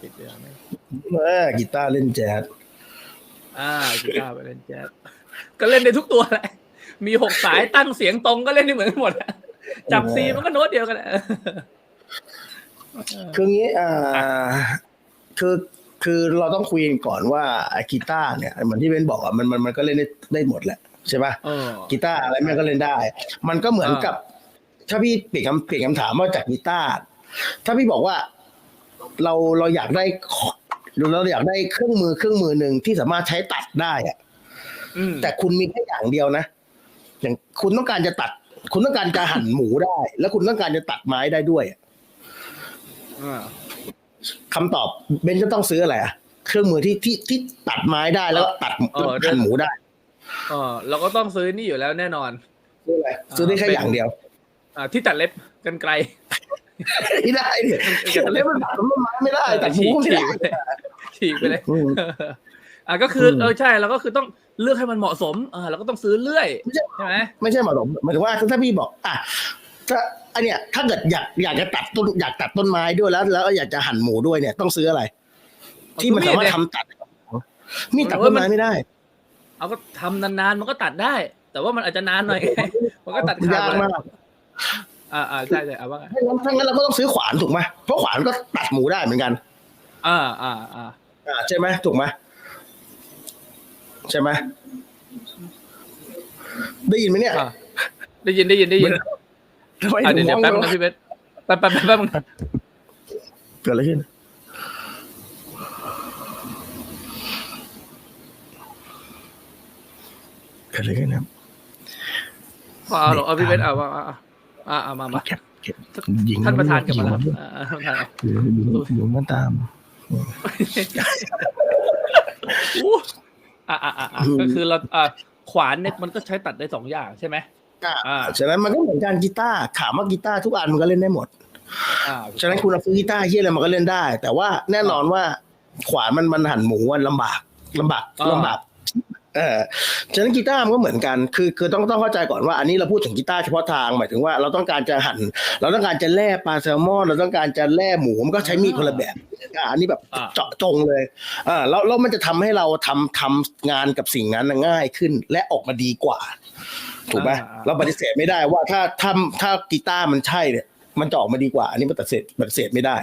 ปิดเรื่องไหมเออกีตาร์เล่นแจ๊สอ่ากีตาร์ไปเล่นแจ๊สก็เล่นได้ทุกตัวแหละ มีหกสายตั้งเสียงตรงก็เล่นได้เหมือนกันหมดอะจับซีมันก็โน้ตเดียวกันอะคืองี้อ่าคือคือเราต้องคุยกันก่อนว่าไอ้กีตาร์เนี่ยเหมือนที่เบนบอกอะมันมันมันก็เล่นได้ได้หมดแหละใช่ป่ะเออกีตาร์อะไรมันก็เล่นได้ มันก็เหมือนกับ ถ้าพี่เปลี่ยนคำเปลี่ยนคำถามว่าจากกีตาร์ถ้าพี่บอกว่า เราเราอยากได้เราอยากได้เครื่องมือเครื่องมือหนึ่งที่สามารถใช้ตัดได้อะอืมแต่คุณมีแค่อย่างเดียวนะ อย่างคุณต้องการจะตัด คุณต้องการจะหั่นหมูได้ แล้วคุณต้องการจะตัดไม้ได้ด้วยอ่าคำตอบเบนจะต้องซื้ออะไรอะเครื่องมือที่ที่ที่ตัดไม้ได้แล้วก็ตัดเออเดินหั่นหมูได้เออเราก็ต้องซื้อนี่อยู่แล้วแน่นอน ซื้ออะไรซื้อได้แค่อย่างเดียว อ่า ที่ตัดเล็บกันไกล ไม่ได้เนี่ยเล่มันตัดต้นไม้ไม่ได้ตัดหมูไม่ฉีได้กไปเลยฉีกไปเลยอืมอ่าก็คืออมเออใช่เราก็คือต้องเลือกให้มันเหมาะสมอ่าเราก็ต้องซื้อเลื่อยไม่ใช่ใช่ไหมไม่ใช่เหมาะสมหมายถึงว่าถ้าพี่บอกอะถ้าอันเนี้ยถ้าเกิดอยากอยากจะตัดต้นอยากตัดต้นไม้ด้วยแล้ว แล้วอยากจะหั่นหมูด้วยเนี่ยต้องซื้ออะไร ที่มันสามารถทำตัดมีดตัดต้นไม้ไม่ได้ เอาก็ทำนานๆมันก็ตัดได้ แต่ว่ามันอาจจะนานหน่อยมันก็ตัดขดยากมาก อ่าอ่าใช่ใช่เอาว่าไงถ้างั้นถ้างั้นเราก็ต้องซื้อขวานถูกไหมเพราะขวานก็ตัดหมูได้เหมือนกัน อ่าอ่าอ่าอ่าใช่ไหมถูกไหมใช่ไหมได้ยินไหมเนี่ยอ่าได้ยินได้ยินได้ยินทำไมอ่าถึเดี๋ยงวมเดี๋อยงวแป๊บนึงว่านะพี่เบสแป๊บแป๊บแป๊บแป๊บนึงเกิดอะไรขึ้นเกิดอะไรขึ้นครับเอาหรอเอาพี่เบสเอาว่า อ่าอ่าอ่ามามาเก็บเก็บยิงท่านประธานกลับมาแล้วยิงอ่าอ่าท่านประธานอยู่อยู่อยู่มาตามอู้อ่าอ่าอ่าอ่าก็คือเราอ่าขวานเนี่ยมันก็ใช้ตัดได้สองอย่างใช่ไหมอ่าอ่าฉะนั้นมันก็เหมือนกันกีตาร์ถามว่ากีตาร์ทุกอันมันก็เล่นได้หมดอ่าฉะนั้นคุณเอาซื้อกีตาร์เฮียอะไรมันก็เล่นได้ แต่ว่าแน่นอนว่าขวานมันมันหั่นหมูมันลำบากลำบากลำบาก เออฉะนั้นกีตาร์มันก็เหมือนกัน คือคือต้องต้องเข้าใจก่อนว่าอันนี้เราพูดถึงกีตาร์เฉพาะทางหมายถึงว่าเราต้องการจะหั่น เราต้องการจะแล่ปลาแซลมอน เราต้องการจะแล่หมูมันก็ใช้มีดคนละแบบอ่าอันนี้แบบอ่าเจาะจงเลยอ่าแล้วแล้วมันจะทำให้เราทำทำงานกับสิ่งนั้นน่ะง่ายขึ้น และออกมาดีกว่า ถูกไหมอ่าเราปฏิเสธไม่ได้ว่าถ้าถ้าถ้ากีตาร์มันใช่เนี่ย มันจะออกมาดีกว่า อันนี้มันปฏิเสธปฏิเสธไม่ได้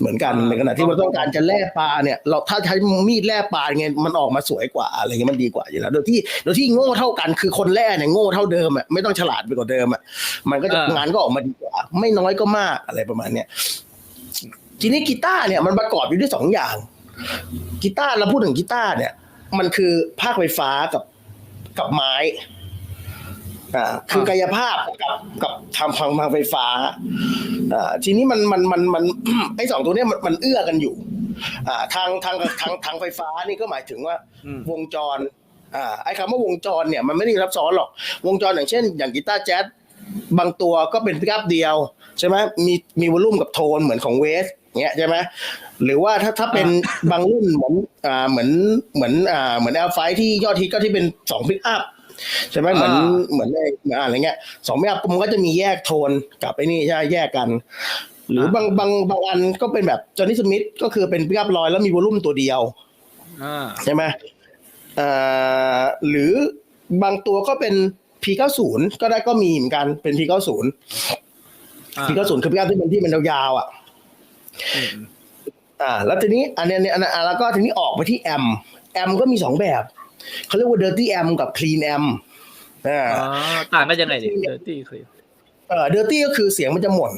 เหมือนกันในขณะที่เราต้องการจะแล่ปลาเนี่ย เราถ้าใช้มีดแล่ปลาไงมันออกมาสวยกว่าอะไรเงี้ยมันดีกว่าอยู่แล้วโดยที่โดยที่โง่เท่ากันคือคนแล่เนี่ยโง่เท่าเดิมอะไม่ต้องฉลาดไปกว่าเดิมอะมันก็จะอ่างงานก็ออกมาดีกว่า ไม่น้อยก็มากอะไรประมาณเนี้ยทีนี้กีตาร์เนี่ยมันประกอบอยู่ด้วยสองอย่างกีตาร์เราพูดถึงกีตาร์เนี่ย มันคือภาคไฟฟ้ากับกับไม้ อ่าคือกายภาพกับกับทำทางทางไฟฟ้าอ่าทีนี้มันมันมันมันไอ้สองตัวเนี้ยมันมันเอื้อกันอยู่อ่าทางทางทางทางไฟฟ้านี่ก็หมายถึงว่าอืมวงจรอ่าไอ้คำว่าวงจรเนี่ยมันไม่ได้ซับซ้อนหรอกวงจรอย่างเช่น อย่างกีตาร์แจ๊สบางตัวก็เป็นพิกอัพเดียวใช่ไหมมีมีวอลลุ่มกับโทนเหมือนของเวสเงี้ยใช่ไหมหรือว่าถ้าถ้าเป็นบางรุ่นเหมือนอ่าเหมือนเหมือนอ่าเหมือนแอลไฟที่ยอดฮิตก็ที่เป็นสองพิกอัพ ใช่ไหมเหมือนอ่าเหมือนในอะไรเงี้ยสองพิกอัพมันก็จะมีแยกโทนกับไอ้นี่ใช่ไหมแยกกัน หรือบางบางบางอันก็เป็นแบบจอห์นนี่สมิธก็คือเป็นพิกอัพลอยแล้วมีวอลลุ่มตัวเดียวอ่าใช่ไหมเอ่อหรือบางตัวก็เป็น P90 ก็ได้ก็มีเหมือนกันเป็น P90 อ่า P90 คือพิกอัพที่มันที่มันยาวๆอะอืมอ่า แล้วทีนี้อันเนี้ยเนี่ยอันนั้นอะแล้วก็ทีนี้ออกไปที่แอมแอมก็มีสองแบบ เขาเรียกว่า dirty amp กับ clean amp อ่าอ๋อต่างกันยังไงดิเดอร์ตี้คือเอ่อ dirty ก็คือเสียงมันจะหม่น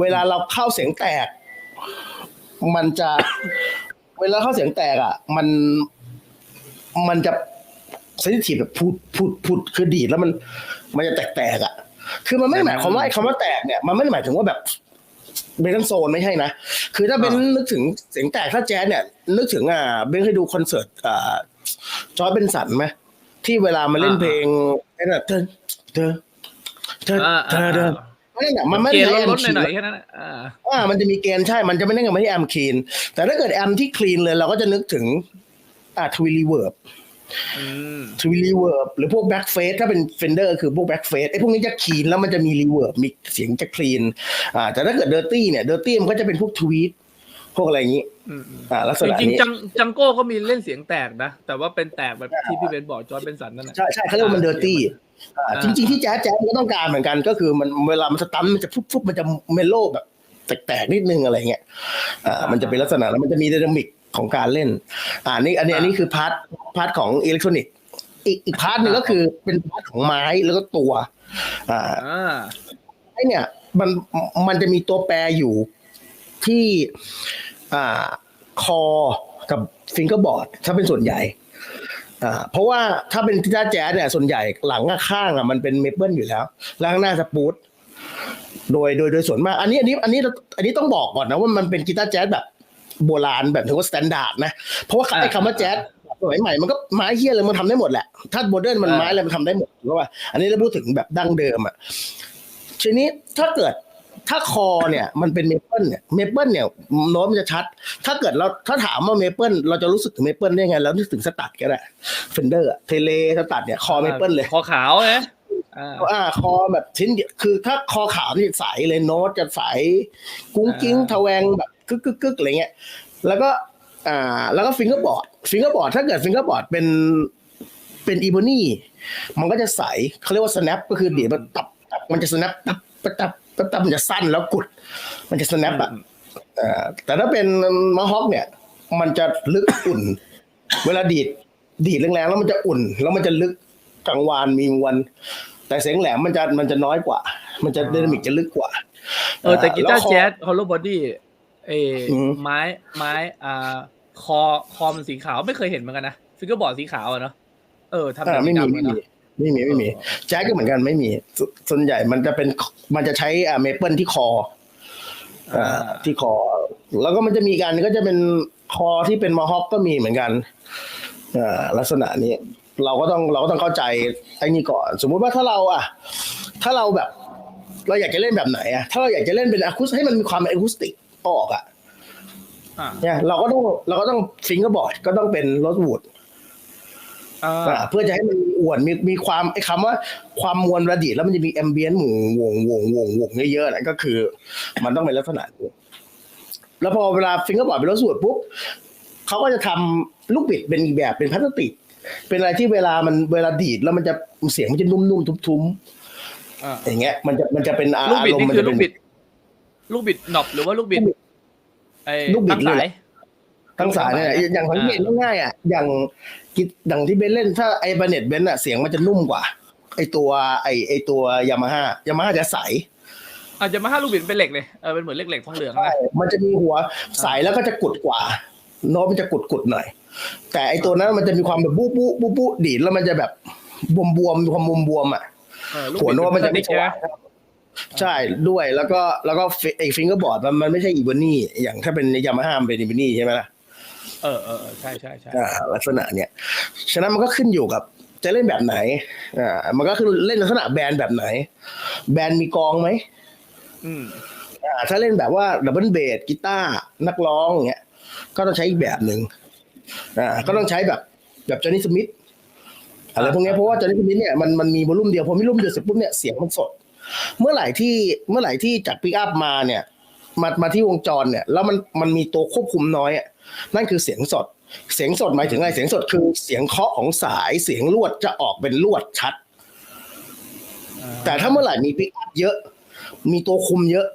เวลาเราเข้าเสียงแตก มันจะ เวลาเข้าเสียงแตกอะ มัน มันจะเซนซิทีฟแบบพูดพูดพูดคือดีดแล้วมัน มันจะแตกแตกๆอะ คือมันไม่ได้หมายความว่าไอ้คำว่าแตกเนี่ย มันไม่ได้หมายถึงว่าแบบเบนซ์โซนไม่ใช่นะ คือถ้าเป็นนึกถึงเสียงแตกถ้าแจ๊สเนี่ย นึกถึงอ่าเบนเคยดูคอนเสิร์ตอ่า จอร์จเบนสันไหมที่เวลามาเล่นเพลงไอ้น่ะเธอเธอเธออ่าเธอ่าอเธออ่านั่นแหละมันไม่เกได้ณฑ์ใช้แอมลดๆหคีน่อยนๆแค่นั้นน่ะอ่าอ่ามันจะมีเกณฑ์ใช่ มันจะไม่ได้เงินมาที่แอมคีน แต่ถ้าเกิดแอมที่คลีนเลย เราก็จะนึกถึงอ่าทวิลีเวิร์บอืมทวีรีเวิร์บหรือพวกแบ็กเฟสถ้าเป็นเฟนเดอร์คือพวกแบ็กเฟสไอ้พวกนี้จะคลีนแล้วมันจะมีรีเวิร์บมีเสียงจะคลีนอ่าแต่ถ้าเกิดเดอร์ตี้เนี่ยเดอร์ตี้มันก็จะเป็นพวกทวีต พวกอะไรอย่างนี้อืมอืมอ่าลักษจณะริงนี้ๆจังจังโก้ก็มีเล่นเสียงแตกนะ แต่ว่าเป็นแตกแบบที่พี่เบนบอกจอร์ดเป็นสันนั่นแหละใช่ใช่เขาเรียกว่ามันเดอร์ตี้อ่าจริงๆที่แจ๊สแจ๊สมันก็ต้องการเหมือนกันก็คือมันเวลามันสตันมันจะฟุบฟุบมันจะเมโลแบบแตกๆนิดนึงอะไรเงี้ยอ่ามันจะเป็นลักษณะแล้วมันจะมีไดนามิกของการเล่น อ่านี่อันนี้อันนี้คือพาร์ทพาร์ทของอิเล็กทรอนิกส์อีกอีกพาร์ทหนึ่งก็คือเป็นพาร์ทของไม้แล้วก็ตัว อ่าอ่าไอเนี่ย มันมันจะมีตัวแปรอยู่ที่ อ่าคอกับฟิงเกอร์บอร์ดถ้าเป็นส่วนใหญ่อ่าเพราะว่าถ้าเป็นกีตาร์แจ๊สเนี่ยส่วนใหญ่หลังกับข้างอะมันเป็นเมเปิลอยู่แล้ว แล้วข้างหน้าสปูตโดยโดยโดยส่วนมาก อันนี้อันนี้อันนี้อันนี้ต้องบอกก่อนนะว่ามันเป็นกีตาร์แจ๊สแบบโบราณแบบถือว่าสแตนดาร์ดนะ เพราะว่าไอ้คำว่าแจ๊สสมัยใหม่มันก็ไม้เฮียเลยมันทำได้หมดแหละ ถ้าโมเดิร์นมันไม้อะไรมันทำได้หมดเพราะว่า อันนี้เราพูดถึงแบบดั้งเดิมอะทีนี้ถ้าเกิด ถ้าคอเนี่ยมันเป็นเมเปิลเนี่ยเมเปิลเนี่ยโน้ตมันจะชัด ถ้าเกิดเราถ้าถามว่าเมเปิลเราจะรู้สึกถึงเมเปิลได้ไงเรานึกถึงสตัดก็ได้เฟนเดอร์เทเลสตัดเนี่ยคอเมเปิลเลยคอขาวนะอ่าอ่าคอแบบชิ้นเดียวคือถ้าคอขาวนี่ใสเลยโน้ตจะใสกุ้งกิ้งอ่าทะแวงแบบกึกกึกกึกอะไรเงี้ยแล้วก็อ่าแล้วก็ฟิงเกอร์บอร์ดฟิงเกอร์บอร์ดถ้าเกิดฟิงเกอร์บอร์ดเป็นเป็นอีโบนี่มันก็จะใสเขาเรียกว่า snap ก็คือเดี๋ยวมันตับตับมันจะ snap ตับตับ ตับตับตับมันจะสั้นแล้วกุด มันจะ snap อะอ่าแต่ถ้าเป็นมาฮอกเนี่ย มันจะลึกอุ่น เวลาดีดดีดแรงๆแล้วมันจะอุ่น แล้วมันจะลึกกลางวานมีมวลแต่เสียงแหลมมันจะมันจะน้อยกว่า มันจะอ๋อไดนามิกจะลึกกว่า เออแต่กีตาร์ล้วคอแจ๊สฮอลโลบอดี้เอออืมไม้ไม้อ่าคอคอมันสีขาวไม่เคยเห็นเหมือนกันนะฟิกเกอร์บอร์ดสีขาวอะเนาะเออทำอ่าจากไม่สีมีดำอะ ไม่มีเนาะไม่มีไม่มีเออแจ็คก็เหมือนกันไม่มีสส่วนใหญ่มันจะเป็นมันจะใช้อ่าเมเปิลที่คออ่าที่คอ แล้วก็มันจะมีการก็จะเป็นคอที่เป็นมาฮอกก็มีเหมือนกันอ่าลักษณะนี้ เราก็ต้องเราก็ต้องเข้าใจไอ้นี่ก่อน สมมุติว่าถ้าเราอะ ถ้าเราแบบ เราอยากจะเล่นแบบไหนอะถ้าเราอยากจะเล่นเป็นอะคูสให้มันมีความอะคูสติกออกอะอ่าเนี่ยเราก็ต้องเราก็ต้องฟิงเกอร์บอร์ดก็ต้องเป็นรถวูดอ่าอ่า เพื่อจะให้มันอวนมีมีความไอ้คำว่าความมวลระดิแล้วมันจะมีแอมเบียนหมู่วงวงวงวงเยอะๆนั่นก็คือ มันต้องเป็นลักษณะนี้แล้วพอเวลาฟิงเกอร์บอร์ดเป็นรถสูตรปุ๊บเขาก็จะทำลูกบิดเป็นอีกแบบเป็นพลาสติก เป็นอะไรที่เวลามันเวลาดีดแล้วมันจะเสียงมันจะนุ่มๆทุ้มอ่าๆอย่างเงี้ย มันจะมันจะเป็นอาลูกบิดอารมนี่ณ์มันคือจะลูเป็กนบิด ลูกบิดหนอบหรือว่าลูกบิดลูกบิดไอ้ลูกบิดตั้งสายเลย ทั้งสายเนี่ยอย่างสังเกตง่ายๆอะอย่างกิอย่างที่เบนเล่นถ้าไอ้บาเน็ตเบนอะเสียงมันจะนุ่มกว่า ไอ้ตัวไอ้ไอ้ตัวยามาฮ่ายามาฮ่าจะใสอาจจะมาห้าลูกบิดเป็นเหล็กเลยเออเป็นเหมือนเหล็กเหล็กทองเหลืองใช่นะมันจะมีหัวใสแล้วก็จะกุดกว่าโน้ตมันจะกุดกุดๆหน่อย แต่ไอ้ตัวนั้นมันจะมีความแบบบู๊บู๊บู๊บู๊ดีดแล้วมันจะแบบบวมบวมๆมีความบวมบวมๆอะเออลูกหัวบิดโน้ตมันจะไม่ใช่สไหมว่างใช่ด้วยแล้วก็แล้วก็ไอ้ฟิงเกอร์บอร์ดมันมันไม่ใช่อีบนี่อย่างถ้าเป็นยามาฮ่ามันเป็นอีบนี่ใช่ไหมล่ะ เออเออเออใช่ใช่ใช่อ่าลักษณะเนี่ยฉะนั้นมันก็ขึ้นอยู่กับจะเล่นแบบไหนอ่ามันก็คือเล่นลักษณะแบนด์แบบไหน แบนด์มีกลองไหมอืมอ่าถ้าเล่นแบบว่าดับเบิลเบสกีตาร์นักร้องอย่างเงี้ยก็ต้องใช้อีกแบบหนึ่งอ่าก็ต้องใช้แบบแบบจอห์นนี่สมิธอะไรพวกเนี้ยเพราะว่าจอห์นนี่สมิธเนี่ยมันมันมีวอลลุ่มเดียวพอมีวอลลุ่มเดียวเสร็จปุ๊บเนี่ยเสียงมันสด เมื่อไหร่ที่เมื่อไหร่ที่จากปิกอัพมาเนี่ยมามาที่วงจรเนี่ย แล้วมันมันมีตัวควบคุมน้อยอะ นั่นคือเสียงสด เสียงสดหมายถึงอะไรเสียงสดคือเสียงเคาะของสายเสียงลวดจะออกเป็นลวดชัด แต่ถ้าเมื่อไหร่มีปิกอัพเยอะ มีตัวคุมเยอะ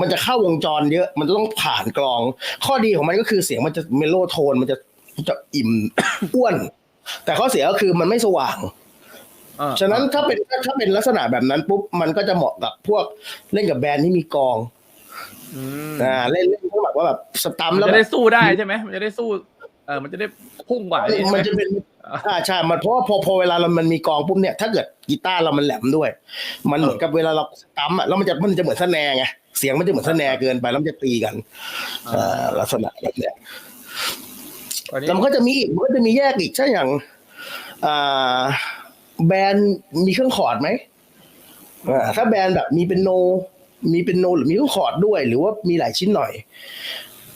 มันจะเข้าวงจรเยอะ มันจะต้องผ่านกรอง ข้อดีของมันก็คือเสียงมันจะเมโลโทน มันจะมันจะอิ่มอ้วน แต่ข้อเสียก็คือมันไม่สว่างเออฉะนั้นถ้าเป็นถ้าเป็นลักษณะแบบนั้นปุ๊บมันก็จะเหมาะกับพวกเล่นกับแบรนด์ที่มีกลอง อืมอ่าเล่นเล่นแบบว่าแบบสตัมมันแล้วจะแบได้บสู้ได้ใช่ไหมมันจะได้สู้เออมันจะได้พุ่งกว่านี้ใช่ไหมันจะเป็นอ่าใช่ มันเพราะว่าพอพอเวลาเรามันมีกลองปุ๊บเนี่ย ถ้าเกิดกีตาร์เรามันแหลมด้วย มันเหมือนกับเวลาเราสตัมอะแล้วมันจะมันจะเหมือนสแนร์ไงเสียงมันจะเหมือนสแนร์เกินไปแล้วมันจะตีกันอ่าลักษณะแบบเนี้ยตอนนี้แล้วมันก็จะมีอีกมันก็จะมีแยกอีกใช่อย่างอ่าแบรนด์มีเครื่องคอร์ดไหมอ่าถ้าแบรนด์แบบมีเป็นโน มีเป็นโนหรือมีเครื่องคอร์ดด้วย หรือว่ามีหลายชิ้นหน่อย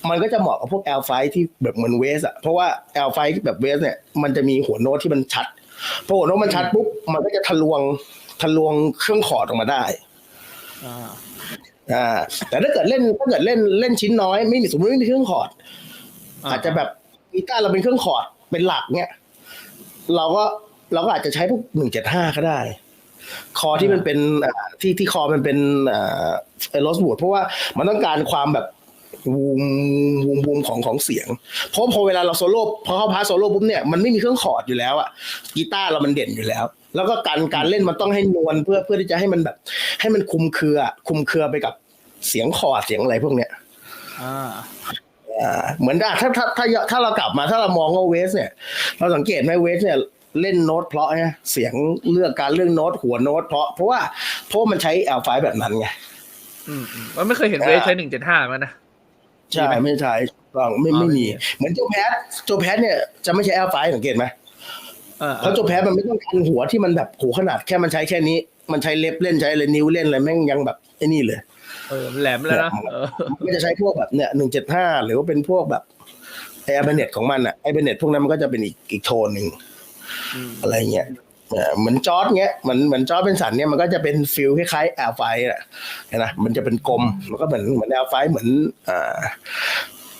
มันก็จะเหมาะกับพวกแอลไฟที่แบบเหมือนเวสอะเพราะว่าแอลไฟแบบเวสเนี่ยมันจะมีหัวโน้ตที่มันชัดพอหัวโน้ตมันชัดปุ๊บมันก็จะทะลวงทะลวงเครื่องคอร์ดออกมาได้อ่าอ่าแต่ถ้าเกิดเล่นถ้าเกิดเล่นเล่นชิ้นน้อยไม่มีสมมติไม่มีเครื่องคอร์ดอาจจะแบบกีตาร์เราเป็นเครื่องคอร์ดเป็นหลักเนี่ยเราก็เราก็อาจจะใช้พวกหนึ่งเจ็ดห้าก็ได้ คอที่มันเป็นอ่าที่ที่คอมันเป็นอ่าโรสบูดเพราะว่ามันต้องการความแบบวูมวูมวูมของของเสียง เพราะพอเวลาเราโซโล่พอเข้าพาร์ทโซโล่ปุ๊บเนี่ยมันไม่มีเครื่องคอร์ดอยู่แล้วอะกีตาร์เรามันเด่นอยู่แล้ว แล้วก็การการเล่นมันต้องให้นวลเพื่อเพื่อที่จะให้มันแบบ ให้มันคุมเครือ คุมเครือไปกับเสียงคอร์ดเสียงอะไรพวกเนี้ยอ่าอ่าเหมือนอะถ้าถ้าถ้าถ้าเรากลับมาถ้าเรามองว่าเวสเนี่ย เราสังเกตไหมเวสเนี่ย เล่นโน้ตเพราะไงเสียงเลือกการเรื่องโน้ตหัวโน้ตเพราะเพราะว่าเพราะว่ามันใช้แอลไฟแบบนั้นไงอืมอืมมันไม่เคยเห็นเวสใช้หนึ่งเจ็ดห้ามันนะใช่ไม่ใช่ต้องไม่อ๋อไม่ไม่มีมี เหมือนโจแพสโจแพสเนี่ยจะไม่ใช้แอลไฟสังเกตไหมเออเพราะโจแพสมันไม่ต้องการหัวที่มันแบบหูขนาดแค่มันใช้แค่นี้ มันใช้เล็บเล่นใช้อะไรนิ้วเล่นอะไรแม่งยังแบบไอ้นี่เลยเออแหลมแล้วนะเออมันจะใช้พวกแบบเนี่ยหนึ่งเจ็ดห้าหรือว่าเป็นพวกแบบไอแอร์เบเน็ตของมันอะไอเบเน็ตพวกนั้นมันก็จะเป็นอีกอีกโทนหนึ่ง อืมอะไรเงี้ยเออเหมือนจอร์ดเงี้ยเหมือนเหมือนจอร์ดเป็นสันเนี่ยมันก็จะเป็นฟิลคล้ายๆแอลไฟอะเห็นไหมมันจะเป็นกลมมันก็เหมือนเหมือนแอลไฟเหมือนอ่า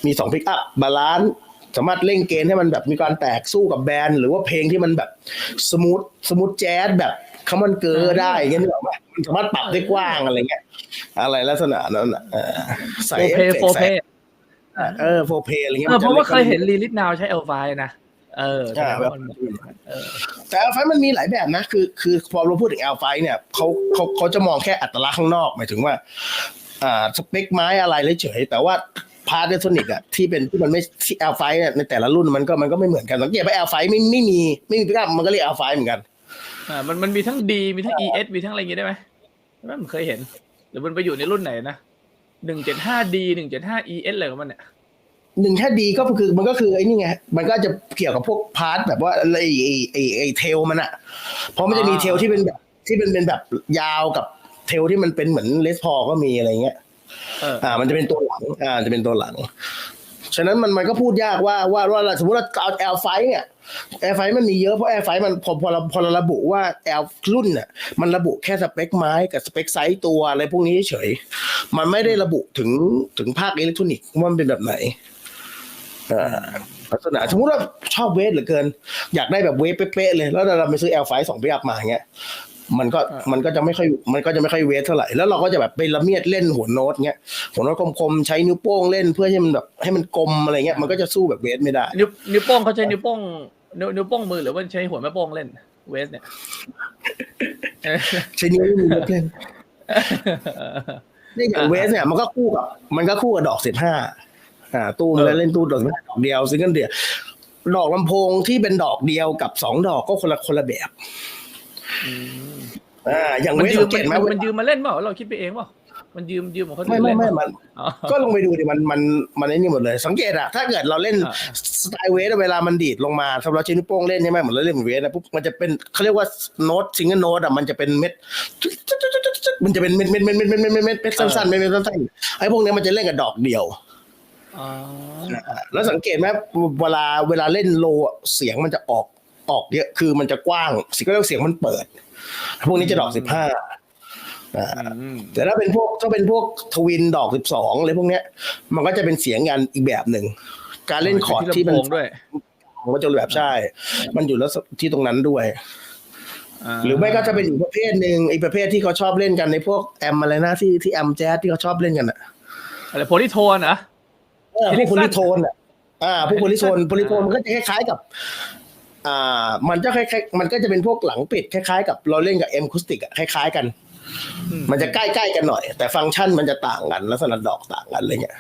มีสองพิกอัพบาลานซ์สามารถเล่นเกณฑ์ให้มันแบบมีการแตกสู้กับแบนด์หรือว่าเพลงที่มันแบบสมูทสมูทแจ๊สแบบคามันเกอร์ได้เงี้ยนึกออกไหมมันสามารถปรับได้กว้างอะไรเงี้ยอะไรลักษณะนั้นอะเออใส่โฟเอเพฟเฟกโฟต์เพใส่เออโฟเพอะไรเงี้ยเออเพราะว่าเคยเห็นมัลีลิทนาวใช้เอลไฟนะ เออใช่แต่แบว่าบมันเออแต่แอลไฟมันมีหลายแบบนะ คือ คือพอเราพูดถึงแอลไฟเนี่ยเขาเขาเขาจะมองแค่อัตลักษณ์ข้างนอก หมายถึงว่า อ่าสเปคไม้อะไรเฉยๆแต่ว่าพาร์ทเดโทนิกอะที่เป็นที่มันไม่ที่แอลไฟเนี่ยในแต่ละรุ่นมันก็มันก็ไม่เหมือนกันสังเกตว่าแอลไฟไม่ไม่มีไม่มีพิกอัพมันก็เรียกแอลไฟเหมือนกันอ่ามันมันมีทั้งดีมีทั้ง ES มีทั้งอะไรอย่างงี้ได้ไหมใช่ไหมผมเคยเห็นหรือมันไปอยู่ในรุ่นไหนนะหนึ่งเจ็ดห้าดีหนึ่งเจ็ดห้า ES อะไรของมันเนี่ย หนึ่งแค่ดีก็คือมันก็คือไอ้นี่ไง มันก็จะเกี่ยวกับพวกพาร์ทแบบว่าไอ้ไอ้ไอ้ไอ้เทลมันอะเพราะมันจะมีเทลที่เป็นแบบที่เป็นเป็นแบบยาวกับเทลที่มันเป็นเหมือนเลสพอก็มีอะไรเงี้ยอ่า มันจะเป็นตัวหลัง อ่าจะเป็นตัวหลัง ฉะนั้นมันมันก็พูดยากว่าว่าว่าสมมติเราเอาแอลไฟเนี่ยแอลไฟมันมีเยอะเพราะแอลไฟมันพอพอเราพอเราระบุว่าแอลรุ่นเนี่ยมันระบุแค่สเปคไม้กับสเปคไซส์ตัวอะไรพวกนี้เฉย มันไม่ได้ระบุถึงถึงภาคอิเล็กทรอนิกส์ว่ามันเป็นแบบไหน ลักษณะสมมติว่าชอบเวทเหลือเกิน อยากได้แบบเวทเป๊ะๆเลย แล้วเราไปซื้อแอลไฟสองไปอัพมาอย่างเงี้ยมันก็อ่ามัมันก็จะไม่ค่อยมันก็จะไม่ค่อยเวทเท่าไหร่แล้วเราก็จะแบบไปละเมียดเล่นหัวโน้ตเงี้ยหัวโน้ตคมๆใช้นิ้วโป้งเล่นเพื่อให้มันแบบให้มันกลมอะไรเงี้ยมันก็จะสู้แบบเวทไม่ได้ นิ้วนิ้วโป้งเขาใช้นิ้วโป้งนิ้วนิ้วโป้งมือหรือว่าใช้หัวแม่โป้งเล่น เวสเนี่ยเออใช้นิ้วไม่มีเวทเล่นเนี่ยอย่างเวทเนี่ยมันก็คู่กับมันก็คู่กับดอกสิบห้า่าตู้มันเล่นตู้ดอกดอกเดียวซิงเกิลเดียวดอกลำโพงที่เป็นดอกเดียวกับสองดอกก็คนละคนละแบบอ่าอย่างเวสยืมเกตไหมมันยืมมาเล่นเปล่าเราคิดไปเองเปล่ามันยืมยืมของคนไม่ไม่ไม่มันก็ลงไปดูดิมันมันมันไอ้นี่หมดเลย สังเกตอะถ้าเกิดเราเล่นสไตล์เวสเวลามันดีดลงมาสำหรับชิ้นิโป้งเล่นใช่ไหมเหมือนเราเล่นเวสนะปุ๊บมันจะเป็นเขาเรียกว่าโน้ตซิงเกิลโน้ตอะมันจะเป็นเม็ดมันจะเป็นเม็ดเม็ดเม็ดเม็ดเม็ดเม็ดสั้นๆเม็ดสั้นๆไอ้พวกนี้มันจะเล่นกับดอกเดียว แล้วสังเกตไหมเวลาเวลาเล่นโลอะเสียงมันจะออกออกเยอะคือมันจะกว้างสิ่งก็เรียกเสียงมันเปิด พวกนี้จะดอกสิบห้าอืมแต่ถ้าเป็นพวกถ้าเป็นพวกทวินดอกสิบสองอะไรพวกเนี้ย มันก็จะเป็นเสียงงานอีกแบบหนึ่ง การเล่นคอร์ดที่มันลำโพงด้วยมันก็จะแบบใช่ มันอยู่แล้วที่ตรงนั้นด้วยหรือไม่ก็จะเป็นอีกประเภทหนึ่งอีกประเภทที่เขาชอบเล่นกันในพวกแอมอะไรนะที่ที่แอมแจ๊สที่เขาชอบเล่นกันอะอะไรโพลิโทนนะเออ พวกโพลิโทนอะอ่าพวกโพลิโทนโพลิโทนมันก็จะคล้ายๆกับอ่ามันจะคล้ายๆมันก็จะเป็นพวกหลังปิดคล้ายๆกับเราเล่นกับเอ็มคูสติกอะคล้ายๆกันอืมมันจะใกล้ๆกันหน่อย แต่ฟังก์ชันมันจะต่างกันลักษณะดอกต่างกันอะไรเงี้ย